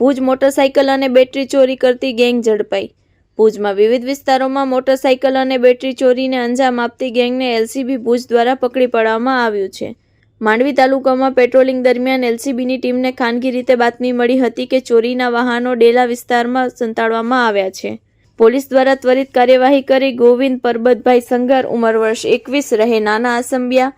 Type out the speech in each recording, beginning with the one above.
Bhuj motorcycle અને battery ચોરી કરતી ગેંગ ઝડપાઈ. ભુજમાં વિવિધ વિસ્તારોમાં મોટરસાઇકલ અને બેટરી ચોરીને અંજામ આપતી ગેંગને એલસીબી ભુજ દ્વારા પકડી પાડવામાં આવ્યું છે. માંડવી તાલુકામાં પેટ્રોલિંગ દરમિયાન એલસીબીની ટીમને ખાનગી રીતે બાતમી મળી હતી કે ચોરીના વાહનો ડેલા વિસ્તારમાં સંતાડવામાં આવ્યા છે. પોલીસ દ્વારા ત્વરિત કાર્યવાહી કરી ગોવિંદ પરબતભાઈ સંઘર, ઉંમર વર્ષ એકવીસ, રહે નાના આસંબિયા.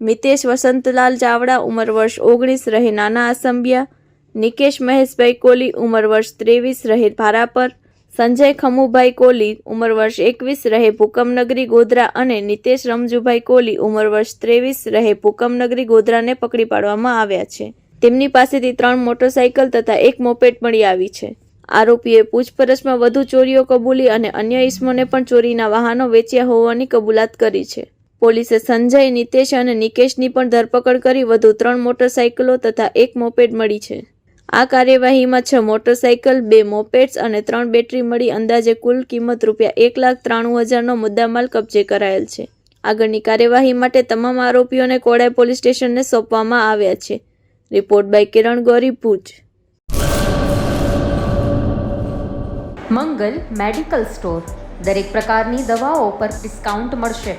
મિતેશ વસંતલાલ ચાવડા, ઉંમર વર્ષ ઓગણીસ, રહે નાના આસંબિયા. નિકેશ મહેશભાઈ કોલી ઉંમર વર્ષ ત્રેવીસ રહે ભારાપર સંજય ખમુભાઈ કોલી ઉંમર વર્ષ એકવીસ, રહે ભૂકમનગરી ગોધરા અને નિતેશ રમજુભાઈ કોલી ઉંમર વર્ષ ત્રેવીસ, રહે ભૂકમનગરી ગોધરાને પકડી પાડવામાં આવ્યા છે. તેમની પાસેથી ત્રણ મોટરસાઇકલ તથા એક મોપેટ મળી આવી છે. આરોપીએ પૂછપરછમાં વધુ ચોરીઓ કબૂલી અને અન્ય ઇસમોને પણ ચોરીના વાહનો વેચ્યા હોવાની કબૂલાત કરી છે. પોલીસે સંજય, નિતેશ અને નિકેશની પણ ધરપકડ કરી વધુ ત્રણ મોટરસાઇકલો તથા એક મોપેડ મળી છે. આ કાર્યવાહીમાં છ મોટરસાઇકલ બે મોપેડ્સ અને ત્રણ બેટરી મળી. અંદાજે કુલ કિંમત રૂપિયા એક લાખ ત્રાણું હજારનો મુદ્દામાલ કબજે કરાયેલ છે. આગળની કાર્યવાહી માટે તમામ આરોપીઓને કોડાઈ પોલીસ સ્ટેશનને સોંપવામાં આવ્યા છે. Report by Kiran Gori, Bhuj. Mangal medical store. દરેક પ્રકારની દવાઓ પર ડિસ્કાઉન્ટ મળશે.